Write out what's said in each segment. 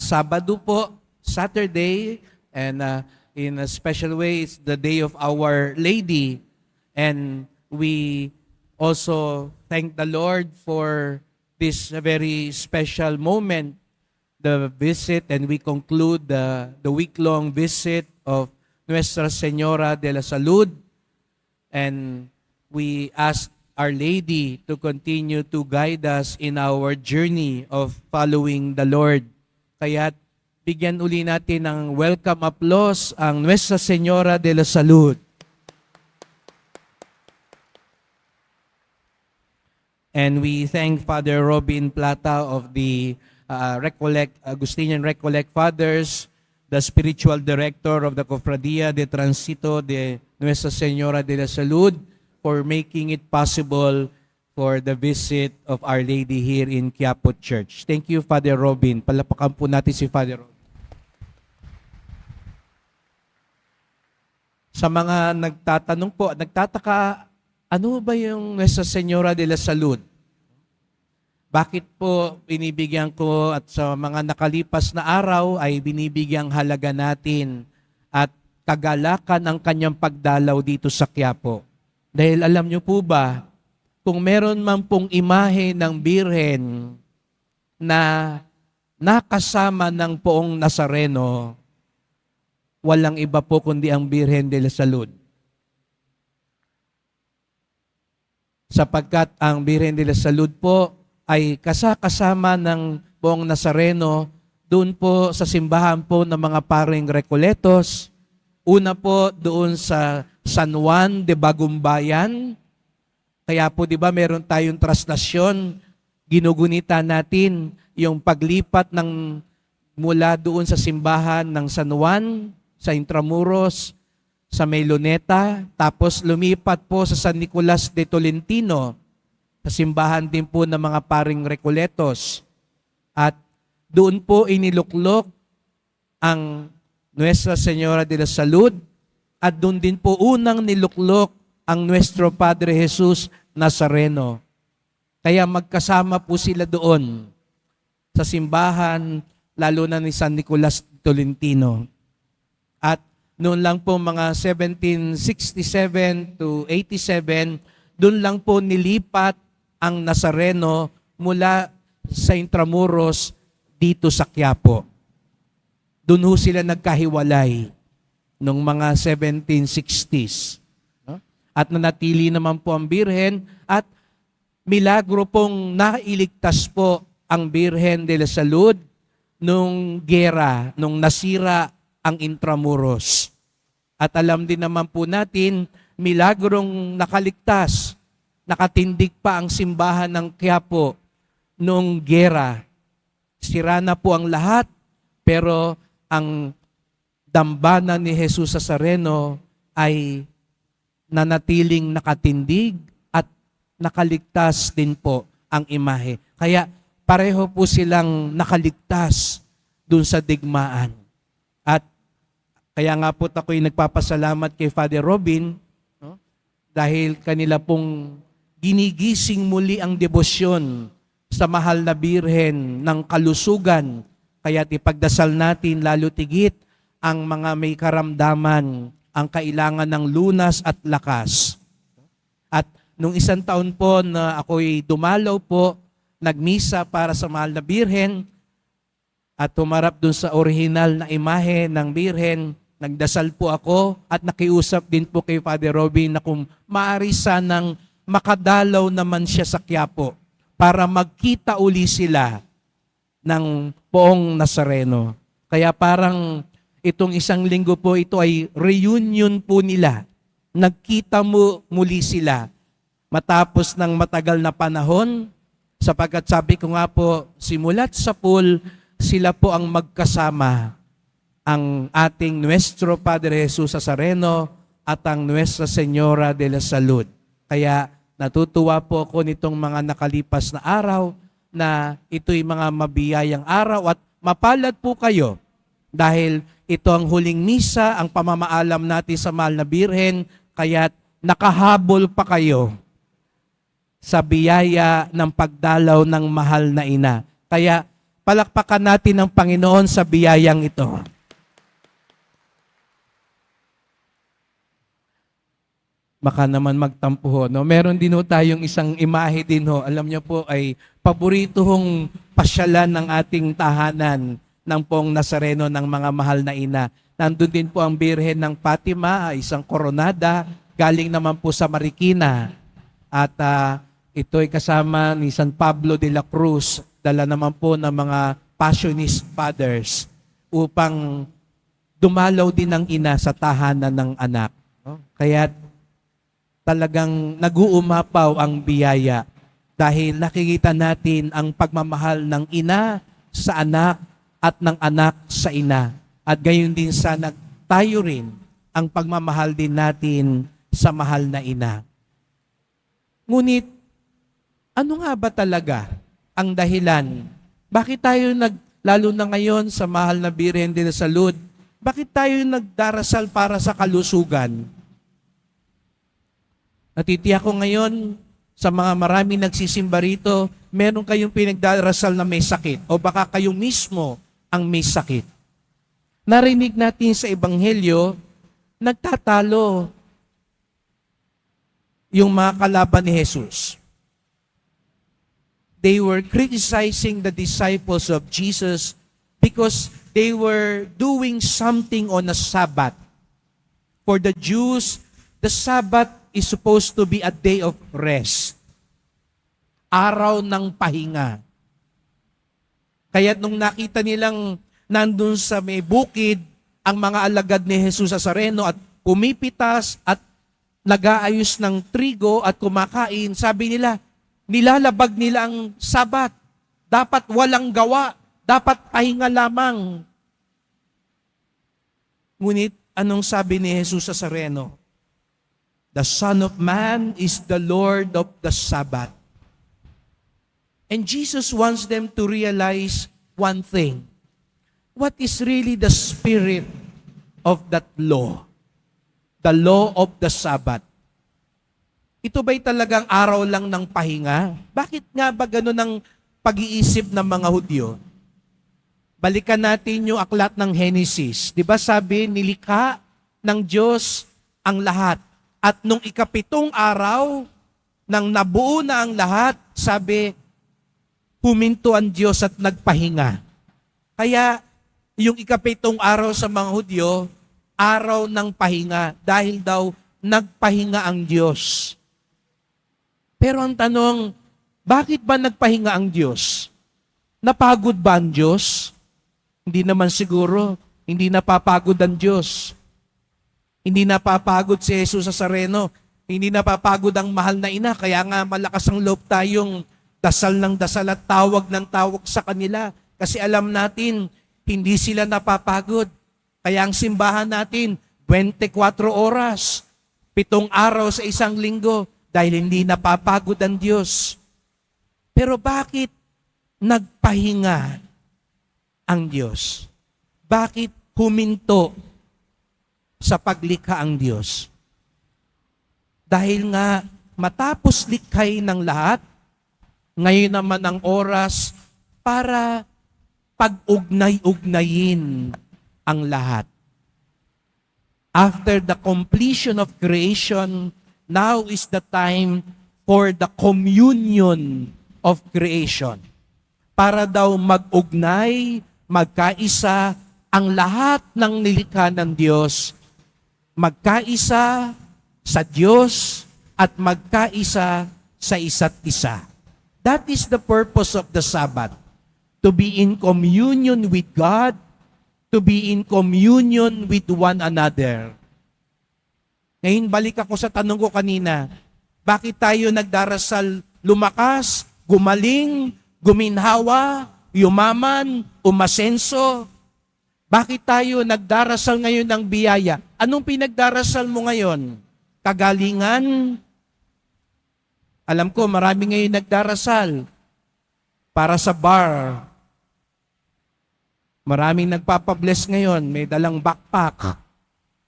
Sabado po, Saturday, and uh, in a special way, it's the day of Our Lady. And we also thank the Lord for this very special moment, the visit, and we conclude the, the week-long visit of Nuestra Señora de la Salud. And we ask Our Lady to continue to guide us in our journey of following the Lord. Kaya bigyan uli natin ng welcome applause ang Nuestra Señora de la Salud. And we thank Father Robin Plata of the uh, Recollect, Agustinian Recollect Fathers, the spiritual director of the Cofradia de Transito de Nuestra Señora de la Salud, for making it possible for the visit of Our Lady here in Quiapo Church. Thank you, Father Robin. Palapakan po natin si Father Robin. Sa mga nagtatanong po, nagtataka, ano ba yung Nuestra Señora de la Salud? Bakit po binibigyan ko at sa mga nakalipas na araw ay binibigyang halaga natin at kagalakan ang kanyang pagdalaw dito sa Quiapo? Dahil alam niyo po ba, kung meron man pong imahe ng birhen na nakasama ng poong Nazareno, walang iba po kundi ang Birhen de la Salud. Sapagkat ang Birhen de la Salud po ay kasakasama ng poong Nazareno doon po sa simbahan po ng mga paring Recoletos. Una po doon sa San Juan de Bagumbayan. Kaya po 'di ba meron tayong traslasyon, ginugunita natin yung paglipat ng mula doon sa simbahan ng San Juan sa Intramuros, sa Meloneta, tapos lumipat po sa San Nicolas de Tolentino, sa simbahan din po ng mga paring Recoletos. At doon po iniluklok ang Nuestra Señora de la Salud at doon din po unang niluklok ang Nuestro Padre Jesus Nazareno. Kaya magkasama po sila doon sa simbahan, lalo na ni San Nicolas Tolentino. At noon lang po mga 1767 to 87, doon lang po nilipat ang Nazareno mula sa Intramuros dito sa Quiapo. Doon ho sila nagkahiwalay noong mga 1760s. At nanatili naman po ang Birhen at milagro pong nailigtas po ang Birhen de la Salud nung gera, nung nasira ang Intramuros. At alam din naman po natin, milagrong nakaligtas, nakatindig pa ang simbahan ng Quiapo nung gera. Sira na po ang lahat, pero ang dambana ni Jesus Nazareno ay nanatiling nakatindig at nakaligtas din po ang imahe. Kaya pareho po silang nakaligtas dun sa digmaan. At kaya nga po ako'y nagpapasalamat kay Father Robin no? dahil kanila pong ginigising muli ang debosyon sa mahal na birhen ng kalusugan. Kaya ipagdasal natin lalo tigit ang mga may karamdaman, ang kailangan ng lunas at lakas. At nung isang taon po na ako'y dumalaw po, nagmisa para sa mahal na birhen, at tumarap dun sa original na imahe ng birhen, nagdasal po ako at nakiusap din po kay Father Robin na kung maaari sanang makadalaw naman siya sa Quiapo para magkita uli sila ng poong Nazareno. Kaya parang itong isang linggo po ito ay reunion po nila. Nagkita mo muli sila matapos ng matagal na panahon sapagkat sabi ko nga po, simulat sa pool, sila po ang magkasama ang ating Nuestro Padre Jesus Nazareno at ang Nuestra Señora de la Salud. Kaya natutuwa po ako nitong mga nakalipas na araw na ito'y mga mabiyayang araw at mapalad po kayo dahil ito ang huling misa, ang pamamaalam natin sa mahal na birhen, kaya nakahabol pa kayo sa biyaya ng pagdalaw ng mahal na ina. Kaya Palakpakan natin ang Panginoon sa biyayang ito. Baka naman magtampo ho. No? Meron din ho tayong isang imahe din ho. Alam niyo po ay paborito hong pasyalan ng ating tahanan ng pong Nazareno ng mga mahal na ina. Nandun din po ang Birhen ng Fatima, isang koronada, galing naman po sa Marikina. At ah, ito kasama ni San Pablo de la Cruz, dala naman po ng mga Passionist Fathers upang dumalaw din ng ina sa tahanan ng anak. Kaya talagang nag-uumapaw ang biyaya dahil nakikita natin ang pagmamahal ng ina sa anak at ng anak sa ina. At gayon din sana tayo rin ang pagmamahal din natin sa mahal na ina. Ngunit, ano nga ba talaga ang dahilan? Bakit tayo nag, lalo na ngayon sa mahal na Birhen de la Salud, bakit tayo nagdarasal para sa kalusugan? Natitiyak ko ngayon sa mga marami nagsisimba rito, meron kayong pinagdarasal na may sakit o baka kayo mismo ang may sakit. Narinig natin sa Ebanghelyo, nagtatalo yung mga kalaban ni Jesus. They were criticizing the disciples of Jesus because they were doing something on a Sabbath. For the Jews, the Sabbath is supposed to be a day of rest. Araw ng pahinga. Kaya nung nakita nilang nandun sa may bukid ang mga alagad ni Jesus Nazareno at pumipitas at nag-aayos ng trigo at kumakain, sabi nila, nilalabag nila ang sabat. Dapat walang gawa. Dapat pahinga lamang. Ngunit anong sabi ni Jesus Nazareno? The Son of Man is the Lord of the Sabbath. And Jesus wants them to realize one thing. What is really the spirit of that law? The law of the Sabbath. Ito ba'y talagang araw lang ng pahinga? Bakit nga ba ganun ang pag-iisip ng mga Hudyo? Balikan natin yung aklat ng Genesis. Di ba sabi, nilikha ng Diyos ang lahat. At nung ikapitong araw, nang nabuo na ang lahat, sabi, huminto ang Diyos at nagpahinga. Kaya, yung ikapitong araw sa mga Hudyo, araw ng pahinga dahil daw nagpahinga ang Diyos. Pero ang tanong, bakit ba nagpahinga ang Diyos? Napagod ba ang Diyos? Hindi naman siguro. Hindi napapagod ang Diyos. Hindi napapagod si Jesus sa Sareno. Hindi napapagod ang mahal na ina. Kaya nga malakas ang loob tayong dasal ng dasal at tawag ng tawag sa kanila. Kasi alam natin, hindi sila napapagod. Kaya ang simbahan natin, 24 oras, pitong araw sa isang linggo, dahil hindi napapagod ang Diyos. Pero bakit nagpahinga ang Diyos? Bakit huminto sa paglikha ang Diyos? Dahil nga matapos likhay ng lahat, ngayon naman ang oras para pag-ugnay-ugnayin ang lahat. After the completion of creation, now is the time for the communion of creation. Para daw mag-ugnay, magkaisa ang lahat ng nilikha ng Diyos, magkaisa sa Diyos at magkaisa sa isa't isa. That is the purpose of the Sabbath. To be in communion with God, to be in communion with one another. Ngayon, balik ako sa tanong ko kanina. Bakit tayo nagdarasal lumakas, gumaling, guminhawa, yumaman, umasenso? Bakit tayo nagdarasal ngayon ng biyaya? Anong pinagdarasal mo ngayon? Kagalingan? Alam ko, marami ngayon nagdarasal para sa bar. Maraming nagpapabless ngayon, may dalang backpack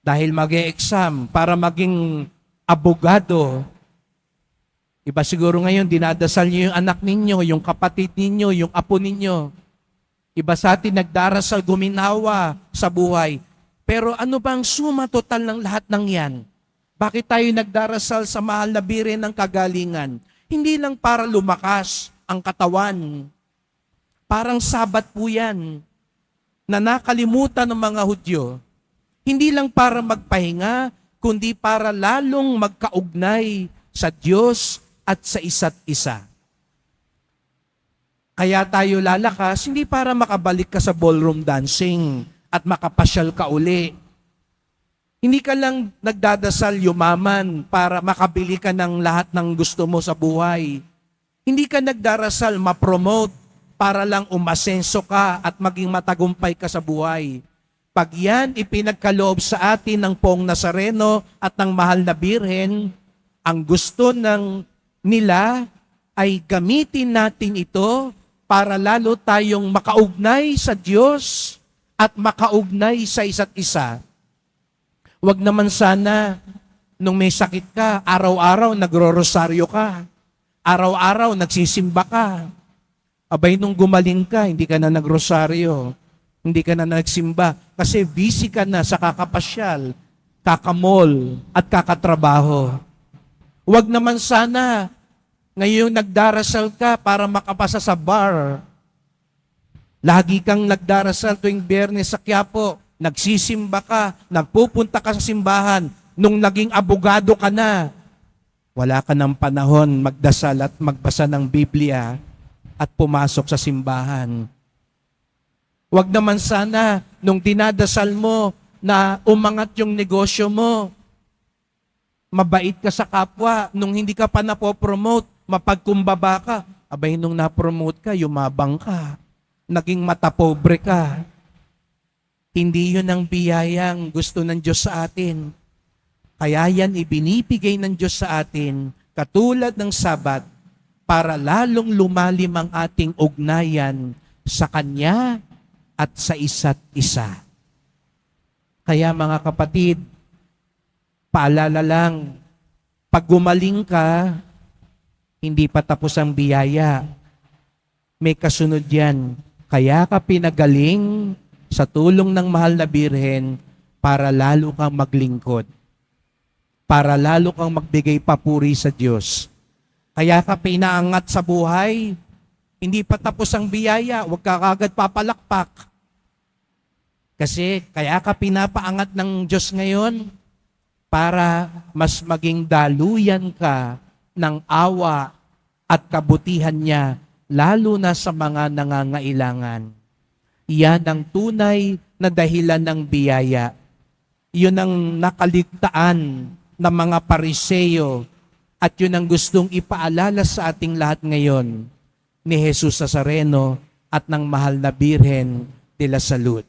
dahil mag exam para maging abogado. Iba siguro ngayon, dinadasal niyo yung anak ninyo, yung kapatid ninyo, yung apo ninyo. Iba sa atin nagdarasal, guminawa sa buhay. Pero ano bang suma total ng lahat ng yan? Bakit tayo nagdarasal sa mahal na birin ng kagalingan? Hindi lang para lumakas ang katawan. Parang sabat po yan na nakalimutan ng mga Hudyo. Hindi lang para magpahinga, kundi para lalong magkaugnay sa Diyos at sa isa't isa. Kaya tayo lalakas, hindi para makabalik ka sa ballroom dancing at makapasyal ka uli. Hindi ka lang nagdadasal yumaman para makabili ka ng lahat ng gusto mo sa buhay. Hindi ka nagdarasal ma-promote para lang umasenso ka at maging matagumpay ka sa buhay. Pag yan ipinagkaloob sa atin ng Pong Nazareno at ng Mahal na Birhen, ang gusto ng nila ay gamitin natin ito para lalo tayong makaugnay sa Diyos at makaugnay sa isa't isa. Huwag naman sana nung may sakit ka, araw-araw nagro-rosaryo ka. Araw-araw nagsisimba ka. Abay nung gumaling ka, hindi ka na nagrosaryo. Hindi ka na nagsimba. Kasi busy ka na sa kakapasyal, kakamol, at kakatrabaho. Huwag naman sana ngayon nagdarasal ka para makapasa sa bar. Lagi kang nagdarasal tuwing biyernes sa Quiapo. Nagsisimba ka, nagpupunta ka sa simbahan. Nung naging abogado ka na, wala ka ng panahon magdasal at magbasa ng Biblia at pumasok sa simbahan. Huwag naman sana nung dinadasal mo na umangat yung negosyo mo, mabait ka sa kapwa, nung hindi ka pa napopromote, mapagkumbaba ka. Abay, nung napromote ka, yumabang ka. Naging matapobre ka. Hindi yun ang biyayang gusto ng Diyos sa atin. Kaya yan ibinibigay ng Diyos sa atin, katulad ng sabat, para lalong lumalim ang ating ugnayan sa Kanya at sa isa't isa. Kaya mga kapatid, paalala lang, pag gumaling ka, hindi pa tapos ang biyaya. May kasunod yan. Kaya ka pinagaling sa tulong ng mahal na birhen para lalo kang maglingkod. Para lalo kang magbigay papuri sa Diyos. Kaya ka pinaangat sa buhay. Hindi pa tapos ang biyaya. Huwag ka kagad papalakpak. Kasi kaya ka pinapaangat ng Diyos ngayon para mas maging daluyan ka ng awa at kabutihan niya, lalo na sa mga nangangailangan. Iyan ang tunay na dahilan ng biyaya. Iyon ang nakaligtaan ng mga pariseyo at yun ang gustong ipaalala sa ating lahat ngayon ni Jesus Nazareno at ng mahal na Birhen de la Salud.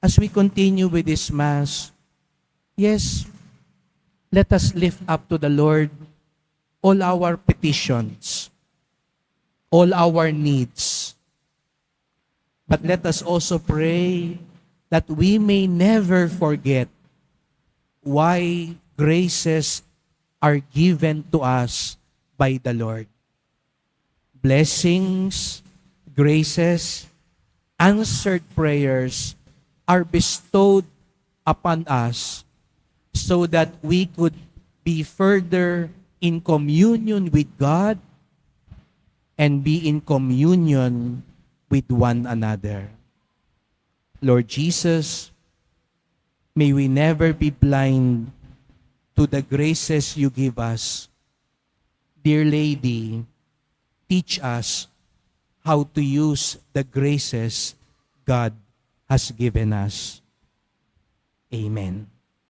As we continue with this Mass, yes, let us lift up to the Lord all our petitions, all our needs. But let us also pray that we may never forget why graces are given to us by the Lord. Blessings, graces, answered prayers are bestowed upon us so that we could be further in communion with God and be in communion with one another. Lord Jesus, may we never be blind to the graces you give us. Dear Lady, teach us how to use the graces God has given us. Amen.